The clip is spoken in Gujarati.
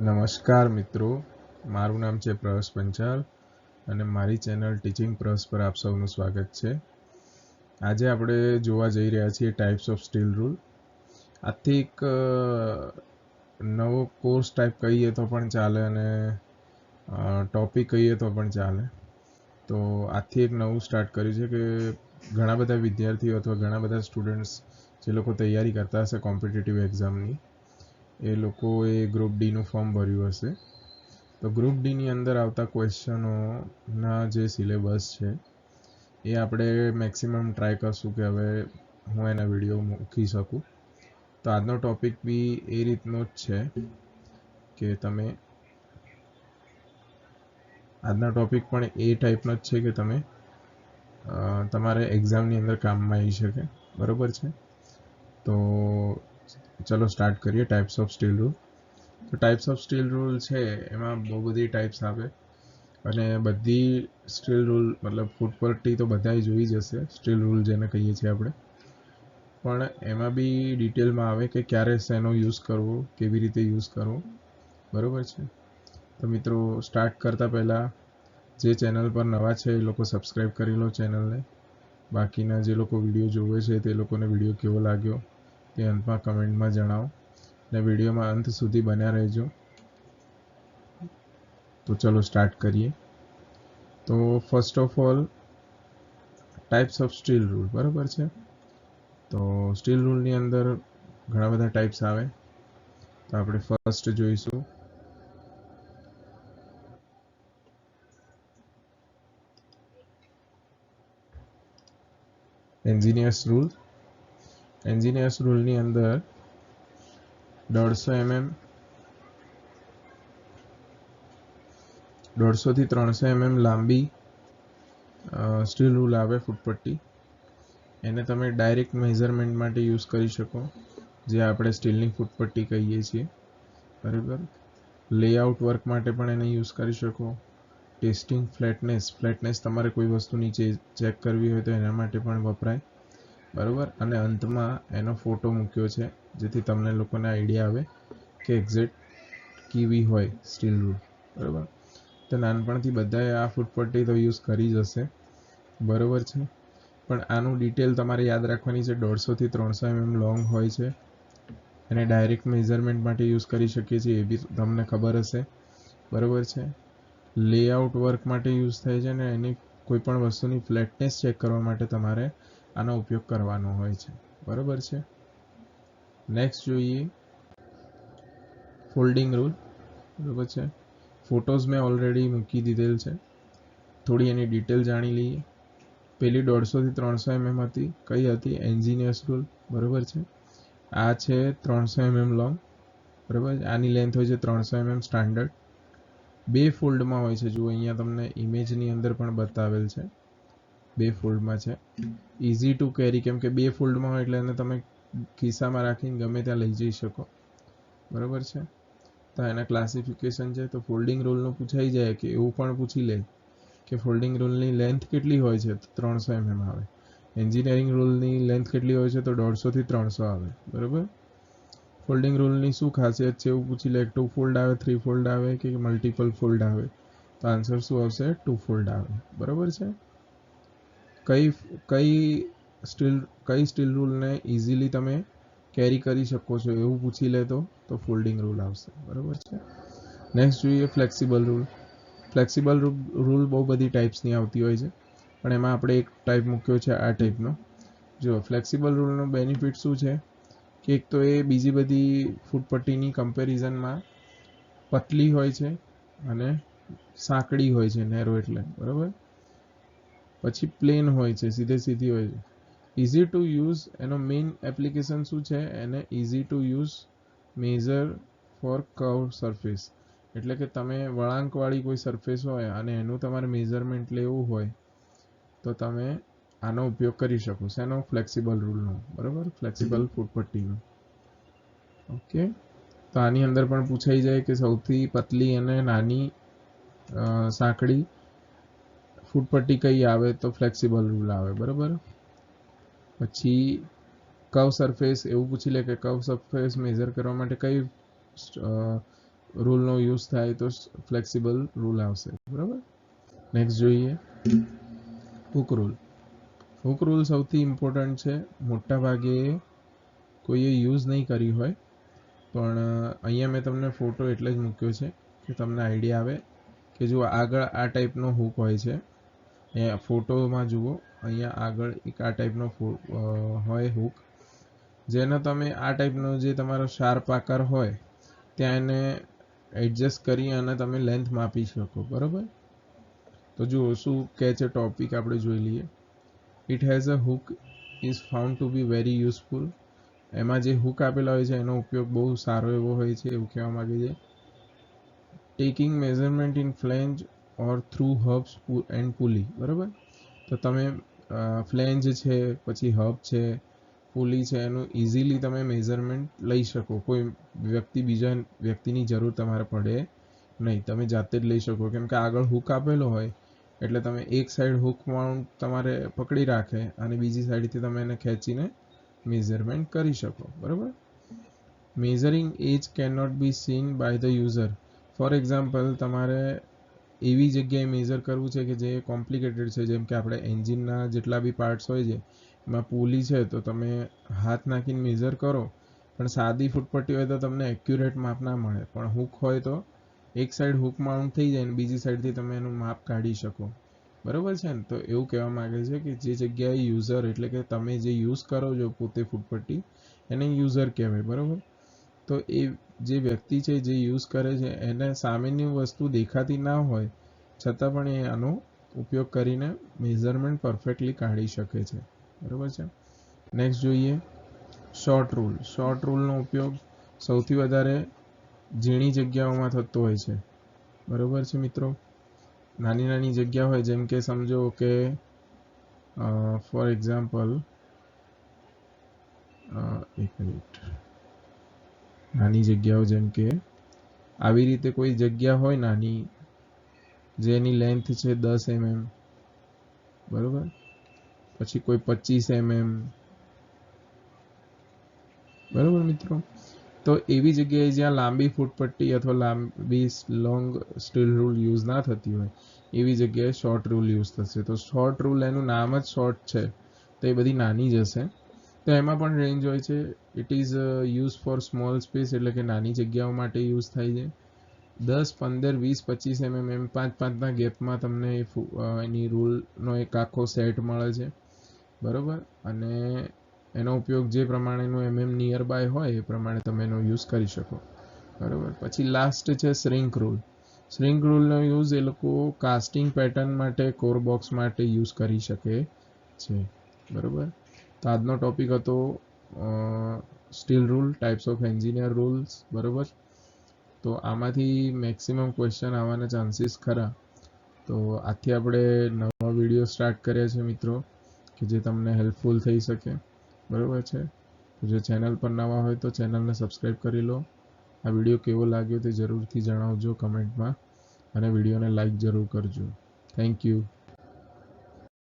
નમસ્કાર મિત્રો. મારું નામ છે પ્રવેશ પંચાલ અને મારી ચેનલ ટીચિંગ પ્રસ પર આપ સૌનું સ્વાગત છે. આજે આપણે જોવા જઈ રહ્યા છીએ ટાઈપ્સ ઓફ સ્ટીલ રૂલ. આથી એક નવો કોર્સ ટાઈપ કહીએ તો પણ ચાલે અને ટોપિક કહીએ તો પણ ચાલે. તો આથી એક નવું સ્ટાર્ટ કર્યું છે કે ઘણા બધા વિદ્યાર્થીઓ અથવા ઘણા બધા સ્ટુડન્ટ્સ જે લોકો તૈયારી કરતા હશે કોમ્પિટિટિવ એક્ઝામની એ લોકોએ ગ્રુપ ડીનું ફોર્મ ભર્યું હશે. તો ગ્રુપ ડીની અંદર આવતા ક્વેશ્ચનોના જે સિલેબસ છે, એ આપણે મેક્સિમમ ટ્રાય કરશું કે હવે હું એના વીડિયો મૂકી શકું. તો આજનો ટોપિક બી એ રીતનો જ છે કે તમે આજના ટોપિક પણ એ ટાઈપનો જ છે કે તમે તમારે એક્ઝામની અંદર કામમાં આવી શકે. બરોબર છે? તો ચલો સ્ટાર્ટ કરીએ ટાઈપ્સ ઓફ સ્ટીલ રૂલ તો ટાઈપ્સ ઓફ સ્ટીલ રૂલ છે, એમાં બહુ બધી ટાઈપ્સ આવે. અને બધી સ્ટીલ રૂલ મતલબ ફૂડ પટ્ટી તો બધાય જોઈ જ હશે સ્ટીલ રૂલ જેને કહીએ છીએ આપણે. પણ એમાં બી ડિટેલમાં આવે કે ક્યારે શેનો યુઝ કરવો, કેવી રીતે યુઝ કરવો. બરોબર છે? તો મિત્રો સ્ટાર્ટ કરતાં પહેલાં જે ચેનલ પર નવા છે, એ લોકો સબસ્ક્રાઈબ કરી લો ચેનલને બાકીના જે લોકો વીડિયો જોવે છે, તે લોકોને વીડિયો કેવો લાગ્યો? તે અંતમાં કમેન્ટમાં જણાવો. અને વિડીયોમાં અંત સુધી બન્યા રહેજો. તો ચલો સ્ટાર્ટ કરીએ. તો first of all types of steel rule બરાબર છે? તો સ્ટીલ રૂલની અંદર ઘણા બધા ટાઈપ્સ આવે. તો આપણે ફર્સ્ટ જોઈશું. એન્જિનિયર્સ રૂલ એન્જિનિયર્સ રૂલની અંદર દોઢસો એમએમ, દોઢસોથી ત્રણસો એમએમ લાંબી સ્ટીલ રૂલ આવે ફૂટપટ્ટી. એને તમે ડાયરેક્ટ મેઝરમેન્ટ માટે યુઝ કરી શકો, જે આપણે સ્ટીલની ફૂટપટ્ટી કહીએ છીએ. બરાબર? લેઆઉટ વર્ક માટે પણ એને યુઝ કરી શકો. ટેસ્ટિંગ ફ્લેટનેસ ફ્લેટનેસ તમારે કોઈ વસ્તુ નીચે ચેક કરવી હોય તો એના માટે પણ વપરાય. બરાબર? અને અંતમાં એનો ફોટો મૂક્યો છે, જેથી તમને લોકોને આઈડિયા આવે કે એક્ઝેક્ટ કેવી હોય સ્ટીલ રૂલ બરાબર? તો નાનપણથી બધાએ આ ફૂટપટ્ટી તો યુઝ કરી જ હશે, બરાબર છે? પણ આનું ડિટેલ તમારે યાદ રાખવાની છે, દોઢસોથી ત્રણસો એમએમ લોંગ હોય છે, એને ડાયરેક્ટ મેઝરમેન્ટ માટે યુઝ કરી શકીએ છીએ, એ બી તમને ખબર હશે, બરાબર છે? લેઆઉટ વર્ક માટે યુઝ થાય છે ને એની કોઈ પણ વસ્તુની ફ્લેટનેસ ચેક કરવા માટે તમારે આનો ઉપયોગ કરવાનો હોય છે. બરાબર છે? નેક્સ્ટ જોઈએ. ફોલ્ડિંગ રૂલ બરાબર છે? ફોટોઝ મેં ઓલરેડી મૂકી દીધેલ છે. થોડી એની ડિટેલ જાણી લઈએ. પેલી દોઢસોથી ત્રણસો એમએમ હતી. કઈ હતી? એન્જિનિયર્સ રૂલ બરાબર છે? આ છે ત્રણસો એમએમ લોંગ બરાબર? આની લેન્થ હોય છે ત્રણસો એમએમ સ્ટાન્ડર્ડ બે ફોલ્ડમાં હોય છે. જુઓ, અહીંયા તમને ઇમેજની અંદર પણ બતાવેલ છે. બે ફોલ્ડમાં છે. ઇઝી ટુ કેરી કેમ કે બે ફોલ્ડમાં હોય એટલે એને તમે ખિસ્સામાં રાખીને ગમે ત્યાં લઈ જઈ શકો. બરાબર છે? તો એના ક્લાસિફિકેશન છે, તો ફોલ્ડિંગ રોલનું પૂછાઈ જાય કે એવું પણ પૂછી લે કે ફોલ્ડિંગ રૂલની લેન્થ કેટલી હોય છે? તો ત્રણસો એમએમ આવે. એન્જિનિયરિંગ રોલની લેન્થ કેટલી હોય છે? તો દોઢસોથી ત્રણસો આવે. બરાબર? ફોલ્ડિંગ રૂલની શું ખાસિયત છે એવું પૂછી લે ટુ ફોલ્ડ આવે થ્રી ફોલ્ડ આવે કે મલ્ટિપલ ફોલ્ડ આવે? તો આન્સર શું આવશે? ટુ ફોલ્ડ આવે. બરાબર છે? કઈ કઈ સ્ટીલ કઈ સ્ટીલ રૂલને ઇઝીલી તમે કેરી કરી શકો છો એવું પૂછી લે તો તો ફોલ્ડિંગ રૂલ આવશે. બરાબર છે? નેક્સ્ટ જોઈએ ફ્લેક્સિબલ રૂલ ફ્લેક્સિબલ રૂલ બહુ બધી ટાઈપ્સની આવતી હોય છે. પણ એમાં આપણે એક ટાઈપ મૂક્યો છે આ ટાઈપનો જો ફ્લેક્સિબલ રૂલનો બેનિફિટ શું છે? કે એક તો એ બીજી બધી ફૂટપટ્ટીની કમ્પેરિઝનમાં પતલી હોય છે અને સાંકડી હોય છે નેરો એટલે. બરાબર? પછી પ્લેન હોય છે સીધે સીધી હોય છે. ઇઝી ટુ યુઝ એનો મેઇન એપ્લિકેશન શું છે? એને easy to use measure for curve surface એટલે કે તમે વળાંકવાળી કોઈ સરફેસ હોય અને એનું તમારે મેઝરમેન્ટ લેવું હોય તો તમે આનો ઉપયોગ કરી શકો શેનો ફ્લેક્સિબલ રૂલનો બરાબર? ફ્લેક્સિબલ ફૂટપટ્ટીનો. ઓકે તો આની અંદર પણ પૂછાઈ જાય કે સૌથી પતલી અને નાની અ, સાંકડી ફૂટપટ્ટી કઈ આવે તો ફ્લેક્સિબલ રૂલ આવે, બરાબર? પછી કર્વ સરફેસ એવું પૂછી લે કે કર્વ સરફેસ મેઝર કરવા માટે કઈ રૂલનો યુઝ થાય તો ફ્લેક્સિબલ રૂલ આવશે, બરાબર? નેક્સ્ટ જોઈએ. હુક રૂલ હુક રૂલ સૌથી ઇમ્પોર્ટન્ટ છે. મોટા ભાગે કોઈએ યુઝ નહીં કરી હોય, પણ અહીંયા મેં તમને ફોટો એટલે જ મૂક્યો છે કે તમને આઈડિયા આવે કે જો આગળ આ ટાઈપનો હુક હોય છે એ ફોટોમાં જુઓ. અહીંયા આગળ એક આ ટાઈપનો હોય હુક જેનો તમે આ ટાઈપનો જે તમારો શાર્પ આકાર હોય, ત્યાં એને એડજસ્ટ કરી અને તમે લેન્થ માપી શકો, બરાબર? તો જુઓ, શું કહે છે ટોપિક આપણે જોઈ લઈએ. It has a hook is found to be very useful એમાં જે હુક આપેલા હોય છે, એનો ઉપયોગ બહુ સારો એવો હોય છે, એવું કહેવા માગે છે. Taking measurement in flange or through hubs and pulley બરાબર? તો તમે ફ્લેન્જ છે, પછી હબ છે પુલી છે, એનું ઇઝીલી તમે મેઝરમેન્ટ લઈ શકો. કોઈ વ્યક્તિ, બીજા વ્યક્તિની જરૂર તમારે પડે નહીં. તમે જાતે જ લઈ શકો. કેમ કે આગળ હુક આપેલો હોય, એટલે તમે એક સાઈડ હુક માઉન્ટ તમારે પકડી રાખે અને બીજી સાઈડથી તમે એને ખેંચીને મેઝરમેન્ટ કરી શકો. બરાબર? Measuring edge can not be seen by the user for example તમારે એવી જગ્યાએ મેઝર કરવું છે કે જે કોમ્પ્લિકેટેડ છે, જેમ કે આપણે એન્જિનના જેટલા બી પાર્ટ્સ હોય છે, એમાં પુલી છે, તો તમે હાથ નાખીને મેઝર કરો. પણ સાદી ફૂટપટ્ટી હોય તો તમને એક્યુરેટ માપ ના મળે. પણ હુક હોય તો એક સાઈડ હુક માઉન્ટ થઈ જાય ને બીજી સાઈડથી તમે એનું માપ કાઢી શકો. બરાબર છે ને? તો એવું કહેવા માંગે છે કે જે જગ્યાએ યુઝર એટલે કે તમે જે યુઝ કરો છો પોતે ફૂટપટ્ટી, એને યુઝર કહેવાય. બરાબર? તો એ જે વ્યક્તિ છે, જે યુઝ કરે છે, એને સામેની વસ્તુ દેખાતી ના હોય, છતાં પણ એ આનો ઉપયોગ કરીને મેઝરમેન્ટ પરફેક્ટલી કાઢી શકે છે. બરાબર છે? નેક્સ્ટ જોઈએ શોર્ટ રૂલ શોર્ટ રૂલનો ઉપયોગ સૌથી વધારે ઝીણી જગ્યાઓમાં થતો હોય છે. બરાબર છે મિત્રો? નાની નાની જગ્યા હોય, જેમ કે સમજો કે ફોર એક્ઝામ્પલ એક મિનિટ. નાની જગ્યાઓ જેમ કે આવી રીતે કોઈ જગ્યા હોય નાની, જેની લેન્થ છે દસ એમએમ બરોબર? પછી કોઈ પચીસ એમએમ બરોબર મિત્રો? તો એવી જગ્યાએ જ્યાં લાંબી ફૂટપટ્ટી અથવા લાંબી લોંગ સ્ટીલ રૂલ યુઝ ના થતી હોય, એવી જગ્યાએ શોર્ટ રૂલ યુઝ થશે. તો શોર્ટ રૂલ એનું નામ જ શોર્ટ છે, તો એ બધી નાની જ હશે. તો એમાં પણ રેન્જ હોય છે. It is use for small space એટલે કે નાની જગ્યાઓ માટે યુઝ થાય છે. દસ, પંદર, વીસ, પચીસ એમએમ એમ પાંચ, પાંચના ગેપમાં તમને એની રૂલનો એક આખો સેટ મળે છે. બરોબર? અને એનો ઉપયોગ જે પ્રમાણેનું એમએમ નિયર બાય હોય એ પ્રમાણે તમે એનો યુઝ કરી શકો. બરાબર? પછી લાસ્ટ છે શ્રિંક રૂલ શ્રિંક રૂલનો યુઝ એ લોકો કાસ્ટિંગ પેટર્ન માટે કોર બોક્સ માટે યુઝ કરી શકે છે. બરોબર? તો આજનો ટોપિક હતો steel rule types of engineer rules બરોબર? તો આમાંથી મેક્સિમમ ક્વેશ્ચન આવવાના ચાન્સીસ ખરા. તો આથી આપણે નવા વીડિયો સ્ટાર્ટ કર્યા છે મિત્રો, કે જે તમને હેલ્પફુલ થઈ શકે. બરાબર છે? જો ચેનલ પર નવા હોય તો ચેનલને સબસ્ક્રાઈબ કરી લો. આ વીડિયો કેવો લાગ્યો તે જરૂરથી જણાવજો કમેન્ટમાં અને વિડીયોને લાઈક જરૂર કરજો. Thank you